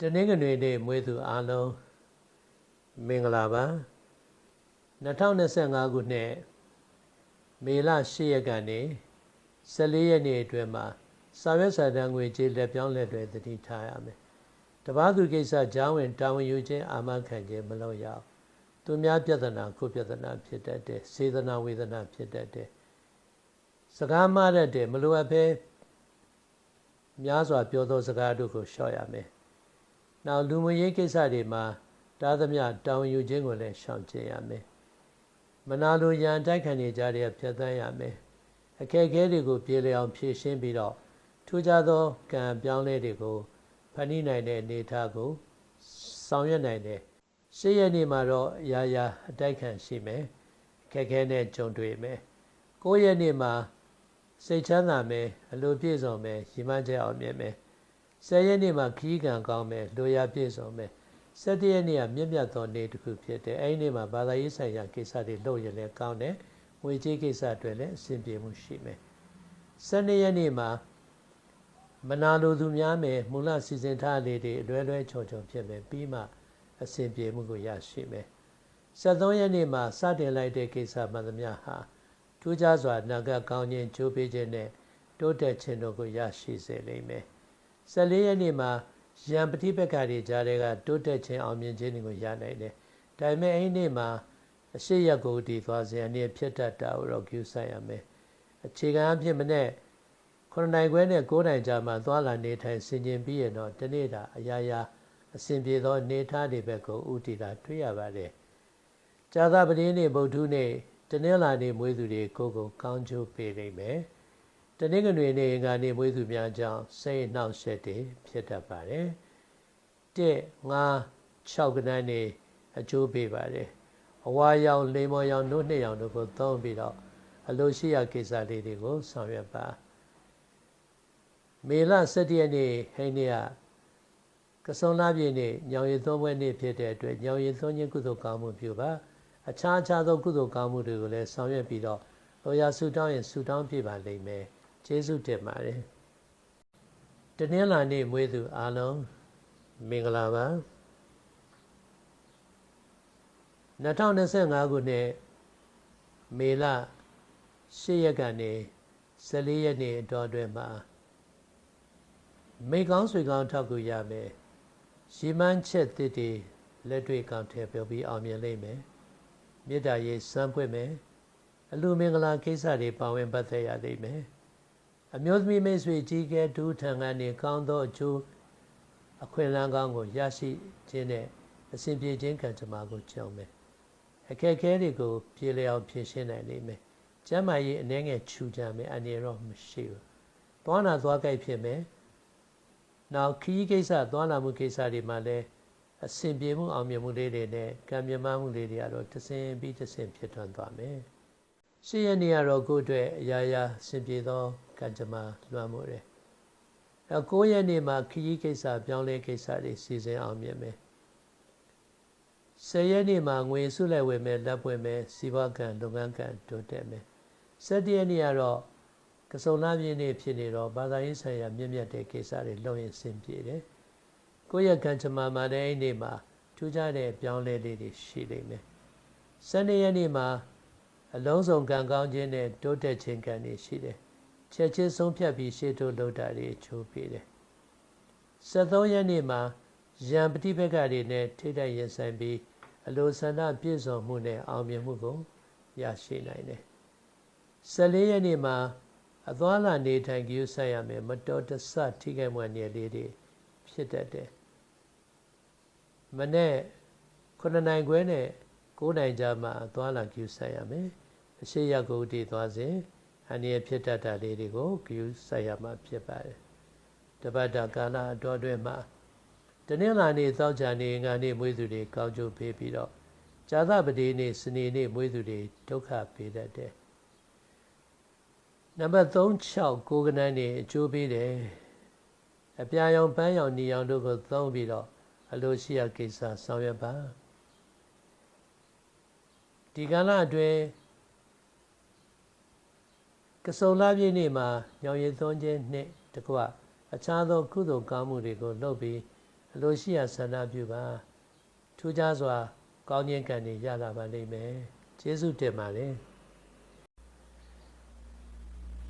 တနင်္ဂနွေနေ့မွေးသူအားလုံးမင်္ဂလာပါ2025ခုနှစ်မေလ10ရက်ကနေ14ရက်နေ့အတွင်းမှာစာရွက်စာတမ်းငွေကြေးလက်ပြောင်းလက်တွေတတိထားရမယ်တပားသူကိစ္စကြောင်းဝင်တာဝန်ယူခြင်းအာမခံခြင်းမလုပ်ရအောင် သူများပြဿနာခုပြဿနာဖြစ်တတ်တယ်စေတနာဝေဒနာဖြစ်တတ်တယ်စကားမှားတတ်တယ်မလိုအပ်ဘဲများစွာပြောသောစကားတို့ကိုရှော့ရမယ်။နောက်လူမှုရေးကိစ္စတွေမှာတားသမျှတောင်းယူခြင်းကိုလည်းရှောင်ကျဉ်ရမယ်။မနာလိုရန်တိုက်ခံနေကြတဲ့ဖြတ်သန်းရမယ်။အခက်အခဲတွေကိုပြေလည်အောင်ဖြေရှင်းပြီးတော့ထူးခြားသောကံပြောင်းလဲတွေကိုဖန်တီးနိုင်တဲ့အနေအထားကိုဆောင်ရွက်နိုင်တယ်။ ရှေ့ရက်နေ့မှာတော့အရာရာအတိုက်ခံရှိမယ်။အခက်အခဲနဲ့ကြုံတွေ့မယ်။ကိုယ့်ရက်နေ့မှာစိတ်ချမ်းသာမယ်အလိုပြည့်စုံမယ်ရည်မှန်းချက်အောင်မြင်မယ်ဆယ်ရက်နေ့မှာခီးကံကောင်းမယ်လိုရာပြည့်စုံမယ်၁၇ရက်နေ့ကမြင့်မြတ်သောနေ့တစ်ခုဖြစ်တယ်အဲဒီနေ့မှာဘာသာရေးဆိုင်ရာကိစ္စတွေလုပ်ရင်လည်းကောင်းတယ်ငွေကြေးကိစ္စတွေလည်းအဆင်ပြေမှုရှိမယ်၁၂ရက်နေ့မှာမနာလိုသူများမယ်မူလစီစဉ်ထားလေးတွေအလွဲလွဲချော်ချော်ဖြစ်မယ်ပြီးမှ အဆင်ပြေမှုကိုရရှိမယ်73ရက်နေ့မှာစတင်လိုက်တဲ့ကိစ္စမှန်သမျှဟာထူးခြားစွာနာဂတ်ကောင်းခြင်းကြိုးပေးခြင်းနဲ့တိုးတက်ခြင်းတို့ကိုရရှိစေလိမ့်မယ်။14ရက်နေ့မှာရံပฏิပက္ခတွေကြားတွေကတိုးတက်ခြင်းအောင်မြင်ခြင်းတွေကိုရနိုင်တယ်။ဒါပေမဲ့အဲ့ဒီနေ့မှာအရှိရကိုတည်သွားစေအနေဖြစ်တတ်တာကိုတော့ကျူးဆိုင်ရမယ်။အခြေခံအဖြစ်မနဲ့9နိုင်ခွဲနဲ့9နိုင်ကြာမှသွားလာနေထိုင်ဆင်ခြင်ပြီးရင်တော့ဒီနေ့တာအရာရာ အစဉ်ပြေသောနေထားတွေဘက်ကိုဥတည်တာတွေ့ရပါတယ်။ဇာတာပတိနေ့ဗုဒ္ဓနေ့တနင်္လာနေ့မွေးသူတွေကိုကိုကောင်းကျိုးပေးနိုင်မယ်။တနင်္ဂနွေနေ့အင်္ဂါနေ့မွေးသူများကြောင့်စိတ်နှောက်ယှက်တွေဖြစ်တတ်ပါတယ်။1 5 6ကနန်းနေ့အကျိုးပေးပါတယ်။အဝါရောင်လိမ္မော်ရောင်နှုတ်နှစ်ရောင်တို့ကိုသုံးပြီးတော့အလိုရှိရာကိစ္စလေးတွေကိုဆောင်ရွက်ပါ။မေလ17ရက်နေ့ဟိနေက ကစုံလာပြည့်နေ့ညောင်ရည်သုံးပွဲနေ့ဖြစ်တဲ့အတွက်ညောင်ရည်သုံးခြင်းကုသိုလ်ကောင်းမှုပြုပါ။အခြားအခြားသောကုသိုလ်ကောင်းမှုတွေကိုလည်းဆောင်ရွက်ပြီးတော့လောရာဆူတောင်းရင်ဆူတောင်းပြပါလိမ့်မယ်ကျေးဇူးတင်ပါတယ်တနင်္လာနေ့မွေးသူအားလုံးမင်္ဂလာပါ2025ခုနှစ်မေလ10ရက်ကနေ14ရက်နေ့အတော်အတွင်းမှာမိကောင်းဆွေကောင်းထောက်ကူရမယ် ရီမန်းချက်တစ်တွေလက်တွေ့ကောင်းထည့်ပြောပြီးအောင်မြင်လိမ့်မယ်မေတ္တာရေးစမ်းဖွင့်မယ်အလူမင်္ဂလာကိစ္စတွေပါဝင်ပတ်သက်ရလိမ့်မယ်အမျိုးသမီးမိတ်ဆွေကြီးကဲဒုထံကနေကောင်းသောအကျိုးအခွင့်အလမ်းကောင်းကိုရရှိခြင်းနဲ့အစဉ်ပြေခြင်းကံကြမ္မာကိုကြောင်းမယ်အခက်အခဲတွေကိုပြေလျောင်ဖြေရှင်းနိုင်လိမ့်မယ်ကျမ်းမာရေးအနည်းငယ်ခြူကြမယ်အနေရောမရှိဘူးသွားနာသွားကြိုက်ဖြစ်မယ် နောက်ခီးကိစ္စသွားလာမှုကိစ္စတွေမှာလည်းအစဉ်ပြေမှုအောင်မြင်မှုလေးတွေနဲ့ကံမြမမှုလေးတွေကတော့တစ်စင်ပြီးတစ်စင်ဖြစ်ထွန်းသွားမယ်။ရှေ့ရနေရတော့ကိုယ့်အတွက်အရာရာစင်ပြေသောကံကြမ္မာလွှမ်းမိုးတယ်။အဲ9ရက်နေ့မှာခရီးကိစ္စပြောင်းလဲကိစ္စတွေစီစဉ်အောင်မြင်မယ်။10ရက်နေ့မှာငွေစုလိုက်ဝယ်မယ်လက်ပွင့်မယ်စီးပွားကံလုပ်ငန်းကံတိုးတက်မယ်။17ရက်နေ့ကတော့ ကစုံလာပြည့်နေ့ဖြစ်နေတော့ဘာသာရေးဆိုင်ရာမြင့်မြတ်တဲ့ကိစ္စတွေလုပ်ရင်စင်ပြေတယ်။ကိုယ့်ရဲ့ကံကြမ္မာမှာတဲ့အဲ့နေ့မှာထူးခြားတဲ့ပြောင်းလဲလေးတွေရှိလိမ့်မယ်။စနေရက်နေ့မှာအလုံးစုံကံကောင်းခြင်းနဲ့တိုးတက်ခြင်းကံတွေရှိတယ်။ချက်ချင်းဆုံးဖြတ်ပြီးရှေ့တိုးလုပ်တာတွေချိုးပေးတယ်။73ရက်နေ့မှာရံပฏิပက္ခတွေနဲ့ထိတိုက်ရင်ဆိုင်ပြီးအလိုဆန္ဒပြည့်စုံမှုနဲ့အောင်မြင်မှုကိုရရှိနိုင်တယ်။14ရက်နေ့မှာ အသွားလာနေထိုင်ကြည့်ဆိုင်ရမယ်မတော်တဆထိခိုက်မှုနေလေးတွေဖြစ်တတ်တယ်မနေ့9နိုင်ခွဲနဲ့9နိုင်ကြာမှသွားလာကျူဆိုင်ရမယ်အရှိရကုတ်တည်သွားစဉ်အနည်းဖြစ်တတ်တာလေးတွေကိုကျူဆိုင်ရမှာဖြစ်ပါတယ်တပတ်တာကာလအတော်တွင်မှာတနင်္လာနေ့သောကြာနေ့ငါနေ့မွေးသူတွေကောင်းကျိုးပေးပြီးတော့ဇာသပတိနေ့စနေနေ့မွေးသူတွေဒုက္ခပေးတတ်တယ် နံပါတ်3 6 9ကနန်းနေအကျိုးပေးတယ်အပြာရောင်ပန်းရောင်နီရောင်တို့ကိုသုံးပြီးတော့အလိုရှိရာကိစ္စဆောင်ရွက်ပါဒီကလအတွင်းကစုံလာပြည့်နေ့မှာညောင်ရည်သွန်းခြင်းနှင့်တကွအခြားသောကုသိုလ်ကောင်းမှုတွေကိုလုပ်ပြီးအလိုရှိရာဆန္ဒပြုပါထူးခြားစွာ ကောင်းခြင်းကံတွေရလာပါလိမ့်မယ်ကျေးဇူးတင်ပါတယ်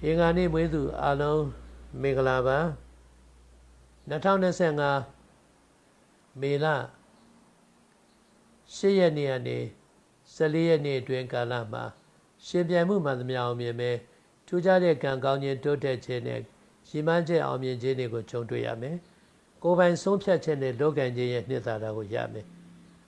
အင်္ဂါနေ့မွေးသူအလုံးမင်္ဂလာပါ2025မေလ10ရက်နေ့ကနေ14ရက်နေ့အတွင်းကာလမှာရှင်ပြိုင်မှုမှန်သမျှအောင်မြင်မယ်ထူးခြားတဲ့ကံကောင်းခြင်းတိုးတက်ခြင်းနဲ့ရီမန်းချက်အောင်မြင်ခြင်းတွေကိုကြုံတွေ့ရမယ်ကိုယ်ပိုင်ဆုံးဖြတ်ချက်နဲ့လောကံခြင်းရဲ့နှစ်သာရကိုရမယ်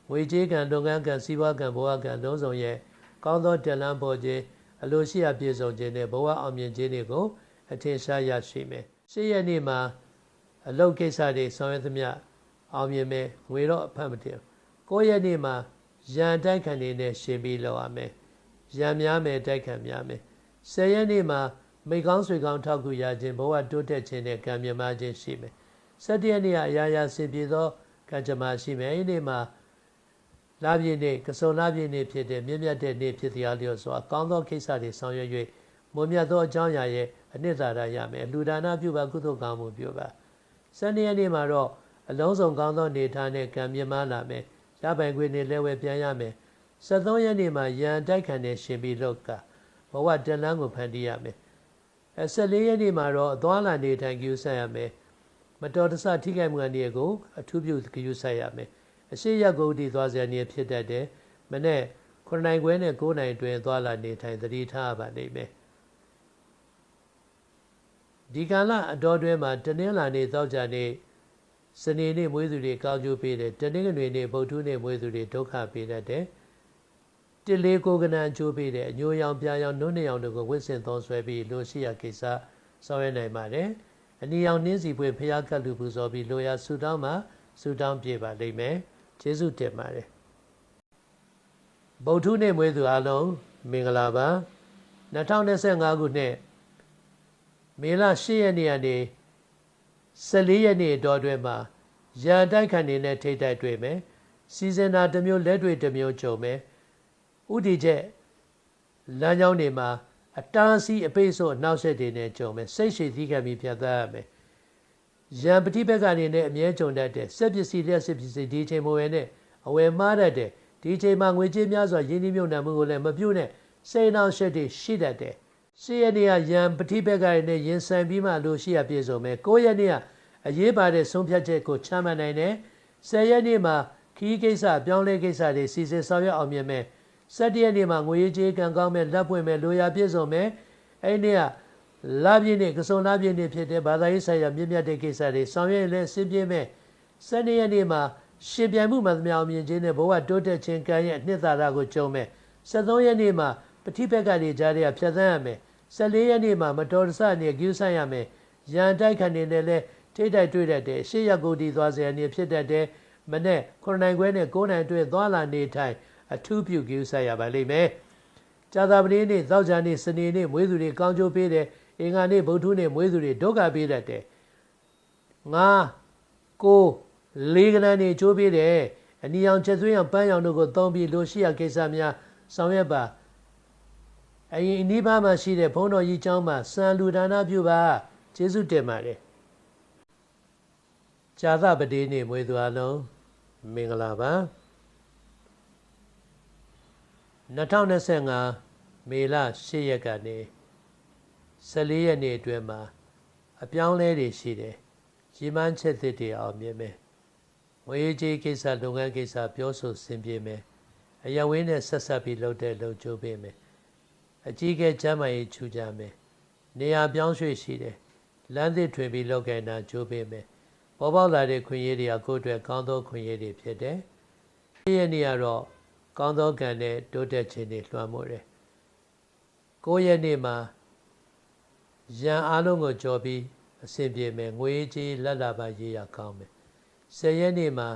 ငွေကြေးကံလုပ်ငန်းကံစီးပွားကံဘဝကံလုံးစုံရဲ့ကောင်းသောတလန်းပေါ်ခြင်း အလိုရှိအပြည့်စုံခြင်းနဲ့ဘဝအောင်မြင်ခြင်းတွေကိုအထင်ရှားရရှိမယ်ရှေ့ရက်နေ့မှာအလုပ်ကိစ္စတွေဆောင်ရွက်သမျှအောင်မြင်မယ်ငွေတော့အဖတ်မတင်ကိုယ့်ရက်နေ့မှာရန်တိုက်ခံနေနဲ့ရှင်ပြီးလောက်ရမယ်ရံများမယ်တိုက်ခံများမယ်ဆယ်ရက်နေ့မှာမိကောင်းဆွေကောင်းထောက်ကူရခြင်းဘဝတိုးတက်ခြင်းနဲ့ကံမြမခြင်းရှိမယ်၁၇ရက်နေ့ကအရာရာဆင်ပြေသောကံကြမ္မာရှိမယ်အဲ့ဒီနေ့မှာ လာပြည့်နေ့ကစုံလာပြည့်နေ့ဖြစ်တဲ့မြင့်မြတ်တဲ့နေ့ဖြစ်တရားလျော်စွာကောင်းသောကိစ္စတွေဆောင်ရွက်၍မွန်မြတ်သောအကြောင်းအရာရဲ့အနှစ်သာရရမယ်လူဒါနပြုပါကုသိုလ်ကောင်းမှုပြုပါ၁၂ရက်နေ့မှာတော့အလုံးစုံကောင်းသောနေထားနဲ့ကံမြမလာမယ်ရပိုင်ခွေနေလဲဝဲပြန်ရမယ်73ရက်နေ့မှာရန်တိုက်ခံတဲ့ရှင်ပြီးလောက်ကဘဝတန်လန်းကိုဖန်တီးရမယ်အဲ14ရက်နေ့မှာတော့အသွားလာနေထိုင်ကြူဆက်ရမယ်မတော်တဆထိခိုက်မှုအနေကိုအထူးပြုကြူဆက်ရမယ် အရှိရက်ကိုတည်သွားစရာနေဖြစ်တတ်တယ်မနေ့9နိုင်ခွဲနဲ့9နိုင်တွင်သွားလာနေထိုင်သတိထားပါလိမ့်မယ်ဒီကာလအတော်တွင်မှာတနင်္လာနေ့သောကြာနေ့စနေနေ့မွေးသူတွေကောင်းကျိုးပေးတယ်တနင်္ဂနွေနေ့ဗုဒ္ဓနေ့မွေးသူတွေဒုက္ခပေးတတ်တယ်တလေးကိုကနန်ချိုးပေးတဲ့အညိုရောင်ပြာရောင်နှုတ်နှစ်ရောင်တို့ကိုဝစ်စင်သုံးဆွဲပြီးလိုရှိရာကိစ္စဆောင်ရွက်နိုင်ပါတယ်။အနီရောင်နှင်းစီပွေဖျားကတ်လူပူဇော်ပြီးလိုရာဆူတောင်းမှာဆူတောင်းပြပါလိမ့်မယ်။ ကျေးဇူးတင်ပါတယ်။ဗုဒ္ဓနေ့မွေးသူအလုံးမင်္ဂလာပါ။2025ခုနှစ်မေလ10ရက်နေ့ကနေ14ရက်နေ့တော်တွင်မှာရန်တိုက်ခံနေတဲ့ထိတ်တိုက်တွေ့မယ်။စီဇန်နာတစ်မျိုးလက်တွေ့တစ်မျိုးကြုံမယ်။ဥတီချက်လမ်းကြောင်းတွေမှာအတားစီးအပိတ်ဆို့အနောက်ဆက်တွေနဲ့ကြုံမယ်စိတ်ရှိသီးခံပြီးဖြတ်သန်းရမယ် ရံပတိဘက်ကနေနဲ့အမြဲကြုံတတ်တဲ့စက်ပစ္စည်းလက်စက်ပစ္စည်းဒီချိန်မဝယ်နဲ့အဝယ်မှားတတ်တဲ့ဒီချိန်မှာငွေကြေးများစွာရင်းနှီးမြှုပ်နှံမှုကိုလည်းမပြုတ်နဲ့စိတ်နှောင့်ယှက်တွေရှိတတ်တယ်ရှစ်ရက်နေ့ကရံပတိဘက်ကနေနဲ့ရင်ဆိုင်ပြီးမှလို့ရှိရပြည့်စုံမယ်ကိုးရက်နေ့ကအရေးပါတဲ့ဆုံးဖြတ်ချက်ကိုချမှတ်နိုင်တယ်ဆယ်ရက်နေ့မှာခီးကိစ္စပြောင်းလဲကိစ္စတွေစီစဉ်ဆောင်ရွက်အောင်မြင်မယ်၁၇ရက်နေ့မှာငွေရေးကြေးကံကောင်းမဲ့လက်ပွင့်မဲ့လိုရာပြည့်စုံမဲ့အဲ့ဒီက လာပြည့်နေ့ကစုံလာပြည့်နေ့ဖြစ်တဲ့ဘာသာရေးဆိုင်ရာမြင့်မြတ်တဲ့ကိစ္စတွေဆောင်ရွက်လဲစင်ပြင်းမဲ့၁၂ရက်နေ့မှာရှင်ပြိုင်မှုမှန်သမျှအောင်မြင်ခြင်းနဲ့ဘဝတိုးတက်ခြင်းကံရဲ့အနှစ်သာရကိုကြုံမဲ့73ရက်နေ့မှာပဋိပက္ခတွေကြားထဲကဖြတ်သန်းရမယ်14ရက်နေ့မှာမတော်တဆနဲ့ကျူးဆန့်ရမယ်ရန်တိုက်ခံနေတယ်လဲထိတ်တိုက်တွေ့တတ်တယ်ရှေ့ရက်ကိုတည်သွားစေအနေဖြစ်တတ်တယ်မနေ့9နိုင်ခွဲနဲ့9နိုင်တွဲသွားလာနေထိုင်အထူးပြုကိစ္စရပါလိမ့်မယ်။ကြာသပတေးနေ့သောကြာနေ့စနေနေ့မွေးသူတွေကောင်းကျိုးပေးတယ်။ အင်္ဂါနေ့ဗုဒ္ဓနေ့မွေးသူတွေဒုက္ခပေးတတ်တယ်။ငါကိုလေးကနန်းနေချိုးပေးတယ်။အနီအောင်ချက်သွင်းအောင်ပန်းရောင်တို့ကိုသုံးပြီးလိုရှိရာကိစ္စများဆောင်ရွက်ပါ။အရင်အနိဗ္ဗာန်မှာရှိတဲ့ဘုန်းတော်ကြီးကျောင်းမှာစံလူဒါနပြုပါကျေးဇူးတင်ပါတယ်။ကြာသပတေးနေ့မွေးသူအလုံးမင်္ဂလာပါ။2025မေလ10ရက်ကနေ 14ရက်နေ့အတွင်းမှာအပြောင်းလဲတွေရှိတယ်။ရီမန်းချက်သစ်တွေအောင်မြင်မယ်။ဝေးကြီးကိစ္စလုပ်ငန်းကိစ္စပြောဆိုဆင်ပြေမယ်။အယဝင်းနဲ့ဆက်ဆက်ပြီးလုပ်တဲ့လုပ်ကြိုးပေးမယ်။အကြီးကဲကျမ်းမာရေးချူကြမယ်။နေရာပြောင်းရွှေ့ရှိတယ်။လမ်းသစ်ထွင်ပြီးလုပ်ကိုင်တာကြိုးပေးမယ်။ပေါ်ပေါက်လာတဲ့ခွင့်ရည်တွေကကိုယ့်အတွက်ကောင်းသောခွင့်ရည်တွေဖြစ်တယ်။ဒီရက်နေ့ကတော့ကောင်းသောကံနဲ့တိုးတက်ခြင်းတွေလွှမ်းမိုးတယ်။ကိုယ့်ရဲ့နေ့မှာ ရန်အားလုံးကိုကြော်ပြီးအဆင်ပြေမယ်ငွေကြီးလက်လာပါရေးရကောင်းမယ်။ဆယ်ရက်နေ့မှာ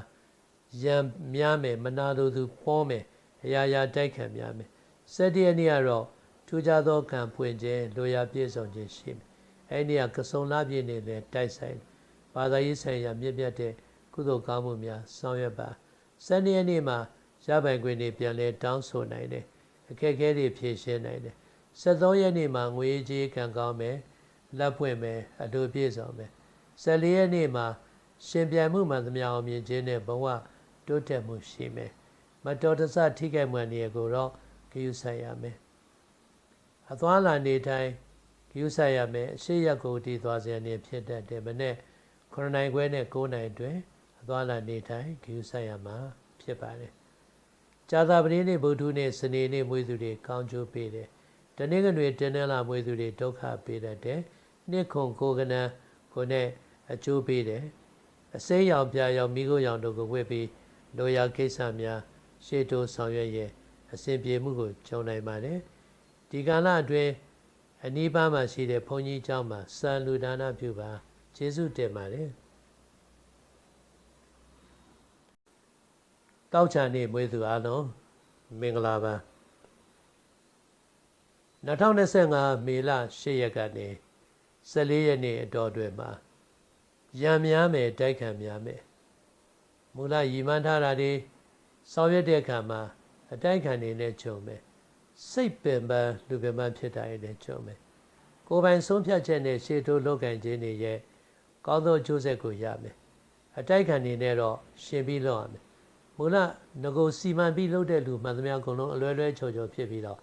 ရန်များမယ်မနာလိုသူဖောမယ်အရာရာတိုက်ခံများမယ်။ဆယ်တရက်နေ့ကတော့ထူးခြားသောကံဖွင့်ခြင်းလိုရာပြည့်စုံခြင်းရှိမယ်။အဲ့ဒီကကစုံလာပြည့်နေလဲတိုက်ဆိုင်ဘာသာရေးဆိုင်ရာမြင့်မြတ်တဲ့ကုသိုလ်ကောင်းမှုများဆောင်ရွက်ပါ။ဆယ်ရက်နေ့မှာရပိုင်ခွင့်တွေပြန်လဲတောင်းဆိုနိုင်တယ်အခက်အခဲတွေဖြေရှင်းနိုင်တယ် 73ရက်နေ့မှာငွေကြေးကံကောင်းမယ်လက်ပွင့်မယ်အတူပြည့်စုံမယ်14ရက်နေ့မှာရှင်ပြန်မှုမှန်သမျှအောင်မြင်ခြင်းနဲ့ဘဝတိုးတက်မှုရှိမယ်မတော်တဆထိခိုက်မှုအနေကိုတော့ဂရုစိုက်ရမယ်အသွားလာနေတိုင်းဂရုစိုက်ရမယ်အရှိရက်ကိုတည်သွားစေအနေဖြစ်တတ်တယ်မနေ့9နိုင်ခွဲနဲ့9နိုင်တွင်အသွားလာနေတိုင်းဂရုစိုက်ရမှာဖြစ်ပါတယ်ကြာသာပတိနေ့ဗုဒ္ဓနေ့စနေနေ့မွေးသူတွေကောင်းကျိုးပေးတယ် တနေ့ကတွေတင်းနှလာမွေးသူတွေဒုက္ခပေးတတ်တယ်နှစ်ခုကိုကနန်းကိုနဲ့အကျိုးပေးတယ်အစိမ်းရောင်ပြာရောင်မိခိုးရောင်တို့ကိုဝတ်ပြီးလိုရာကိစ္စများရှေ့တိုးဆောင်ရွက်ရဲ့အစဉ်ပြေမှုကိုကြုံနိုင်ပါတယ်ဒီကာလအတွင်းအနီးပါးမှာရှိတဲ့ဘုန်းကြီးကျောင်းမှာစံလူဒါနပြုပါကျေးဇူးတင်ပါတယ်တောက်ချာနေ့မွေးသူအားလုံးမင်္ဂလာပါ 2025မေလ10ရက်ကနေ14ရက်နေ့အတော်အတွင်းမှာရံများမယ်တိုက်ခံများမယ်မူလရည်မှန်းထားတာဒီဆောင်ရွက်တဲ့အခါမှာအတိုက်ခံနေနဲ့ကြုံမယ်စိတ်ပင်ပန်းလူပင်ပန်းဖြစ်တာရတဲ့ကြုံမယ်ကိုယ်ပိုင်ဆုံးဖြတ်ချက်နဲ့ရှေ့တိုးလောက်ကန်ခြင်းတွေရဲ့ကောင်းသောအကျိုးဆက်ကိုရမယ်အတိုက်ခံနေနဲ့တော့ရှင်ပြီးလောက်ရမယ်မူလငကိုစီမံပြီးလုပ်တဲ့လူမှန်သမျှအကုန်လုံးအလွဲလွဲချော်ချော်ဖြစ်ပြီးတော့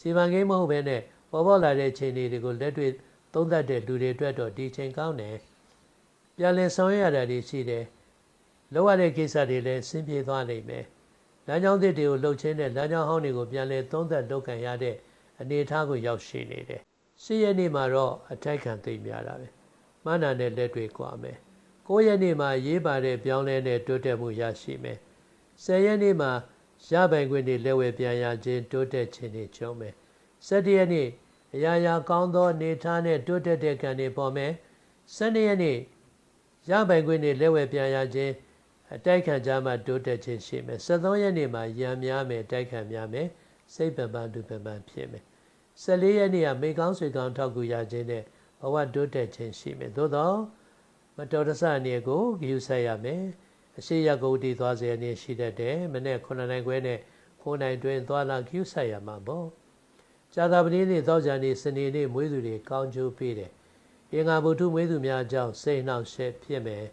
စီမံကိန်းမဟုတ်ဘဲနဲ့ပေါ်ပေါ်လာတဲ့ခြေနေတွေကိုလက်တွေ့သုံးသပ်တဲ့လူတွေအတွက်တော့ဒီချိန်ကောင်းတယ်ပြန်လည်ဆောင်ရွက်ရတာတွေရှိတယ်လောက်ရတဲ့ကိစ္စတွေလည်းဆင်းပြေသွားနိုင်မယ်လမ်းကြောင်းသစ်တွေကိုလှုပ်ချင်းတဲ့လမ်းကြောင်းဟောင်းတွေကိုပြန်လည်သုံးသပ်လုပ်ခံရတဲ့အနေအထားကိုရောက်ရှိနေတယ်ရှစ်ရက်နေ့မှာတော့အထိုက်ခံသိမ့်များတာပဲမနာနဲ့လက်တွေကွာမယ်ကိုးရက်နေ့မှာရေးပါတဲ့ပြောင်းလဲတဲ့တိုးတက်မှုရရှိမယ်ဆယ်ရက်နေ့မှာ ရပိုင်ခွင့်တွေလက်ဝဲပြန်ရခြင်းတိုးတက်ခြင်းတွေကျုံးမယ်၁၇ရက်နေ့အရာရာကောင်းသောနေထားနဲ့တိုးတက်တဲ့ကံတွေပေါ်မယ်၁၂ရက်နေ့ရပိုင်ခွင့်တွေလက်ဝဲပြန်ရခြင်းအတိုက်ခံကြမှာတိုးတက်ခြင်းရှိမယ်73ရက်နေ့မှာရံများမယ်တိုက်ခံများမယ်စိတ်ပံပန်းဒုပံပန်းဖြစ်မယ်14ရက်နေ့ကမိကောင်းဆွေကောင်းထောက်ကူရခြင်းနဲ့ဘဝတိုးတက်ခြင်းရှိမယ်သို့တော့မတော်တဆအနေကိုဂရုစိုက်ရမယ် အရှိရဂုတ်တီသွားစေအနေရှိတတ်တယ်မနေ့9နိုင်ခွဲနဲ့9နိုင်တွင်သွားလာဂရုစိုက်ရမှာပေါ့ဇာတာပတိနေ့သောကြနေ့စနေနေ့မွေးသူတွေကောင်းကျိုးပေးတယ်အင်္ဂါဗုဒ္ဓမွေးသူများအကြောင်းစိတ်နှောက်ရှက်ဖြစ်မယ်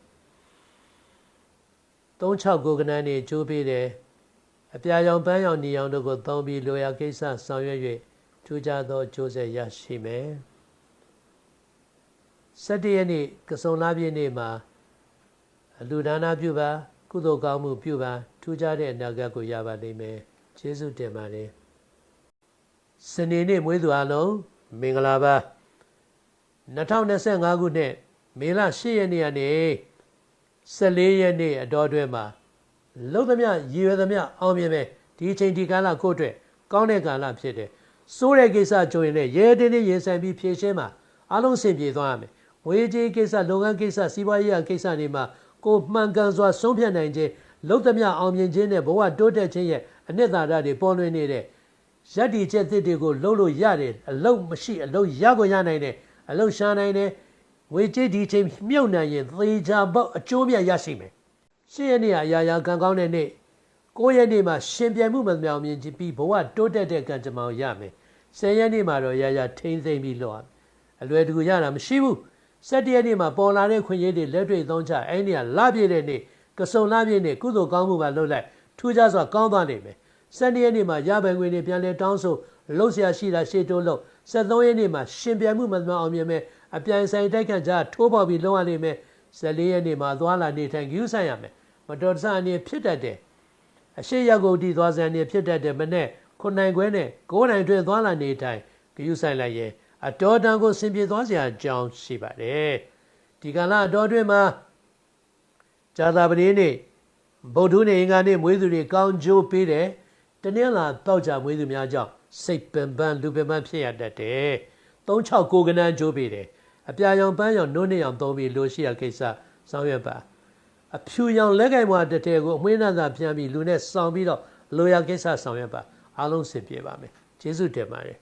36ကိုကနန်းနေကျိုးပေးတယ်အပြာရောင်ပန်းရောင်ညီရောင်တို့ကိုသုံးပြီးလိုရာကိစ္စဆောင်ရွက်၍ထူးခြားသောကျိုးဆက်ရရှိမယ်17ရက်နေ့ကစုံလာပြည့်နေ့မှာ အလူဒါနာပြုပါ ကုသိုလ်ကောင်းမှုပြုပါထူးခြားတဲ့အနာဂတ်ကိုရပါလိမ့်မယ်ကျေးဇူးတင်ပါတယ်စနေနေ့မွေးသူအလုံးမင်္ဂလာပါ2025ခုနှစ်မေလ10ရက်နေ့ကနေ14ရက်နေ့အတော်အတွင်းမှာလုံသမျှရည်ရွယ်သမျှအောင်မြင်မယ်ဒီအချိန်ဒီကာလကိုအတွက်ကောင်းတဲ့ကာလဖြစ်တယ်စိုးတဲ့ကိစ္စကြုံရင်လည်းရဲတင်းတင်းရင်ဆိုင်ပြီးဖြေရှင်းမှာအလုံးစင်ပြေသွားရမယ်ငွေကြေးကိစ္စလုပ်ငန်းကိစ္စစီးပွားရေးကိစ္စတွေမှာ ကိုမှန်ကန်စွာဆုံးဖြတ်နိုင်ခြင်းလုံသမျှအောင်မြင်ခြင်းနဲ့ဘဝတိုးတက်ခြင်းရဲ့အနှစ်သာရတွေပေါ်လွင်နေတဲ့ရက်တီချက်သစ်တွေကိုလှုပ်လို့ရတယ်အလုတ်မရှိအလုတ်ရကိုရနိုင်တယ်အလုတ်ရှာနိုင်တယ်ဝေကြေးဒီချိန်မြုပ်နိုင်ရင်သေချာပေါက်အကျိုးမြတ်ရရှိမယ်ရှစ်ရက်နေ့အရာရာကံကောင်းတဲ့နေ့ကိုးရက်နေ့မှာရှင်ပြိုင်မှုမမြောင်မြင်ပြီးဘဝတိုးတက်တဲ့ကံကြမ္မာကိုရမယ်ဆယ်ရက်နေ့မှာတော့ရာရာထိမ့်သိမ့်ပြီးလောရအလွယ်တကူရတာမရှိဘူး ၁၇ရက်နေ့မှာပေါ်လာတဲ့ခွင့်ရည်တွေလက်တွေ့သုံးချအဲ့ဒီကလပြည့်တဲ့နေ့ကစုံလပြည့်နေ့ကုသိုလ်ကောင်းမှုပါလုပ်လိုက်ထူးခြားစွာကောင်းသွားနိုင်မယ်၁၂ရက်နေ့မှာရပိုင်ခွင့်တွေပြန်လဲတောင်းဆိုလှုပ်ရှားရှိတာရှေ့တိုးလို့73ရက်နေ့မှာရှင်ပြိုင်မှုမမှန်အောင်မြင်မယ်အပြိုင်ဆိုင်တိုက်ခန့်ကြထိုးပေါက်ပြီးလုံးဝလိမ့်မယ်14ရက်နေ့မှာသွားလာနေထိုင်ယူဆိုင်ရမယ်မတော်တဆအနေဖြစ်တတ်တယ်အရှိရောက်ကုန်တီသွားစံနေဖြစ်တတ်တယ်မနဲ့ခုနိုင်ခွဲနဲ့ကိုးနိုင်တွင်သွားလာနေထိုင်ယူဆိုင်လိုက်ရဲ့ အတော်တန်ကိုဆင်ပြေသွားစရာအကြောင်းရှိပါတယ်ဒီကလာအတော်တွင်မှာဇာတာပတိနေ့ဗုဒ္ဓနေ့အင်္ဂါနေ့မွေးသူတွေကောင်းကျိုးပေးတယ်တနင်္လာတောက်ကြမွေးသူများကြောင့်စိတ်ပင်ပန်းလူပင်ပန်းဖြစ်ရတတ်တယ်36ကိုကနန်းကျိုးပေးတယ်အပြာရောင်ပန်းရောင်နိုးနေအောင်သုံးပြီးလိုရှိရကိစ္စဆောင်ရွက်ပါအဖြူရောင်လက်ကင်မွားတတဲကိုအမွှေးနှံသာပြန်ပြီးလူနဲ့ဆောင်ပြီးတော့လိုရာကိစ္စဆောင်ရွက်ပါအားလုံးစင်ပြေပါမယ်ကျေးဇူးတင်ပါတယ်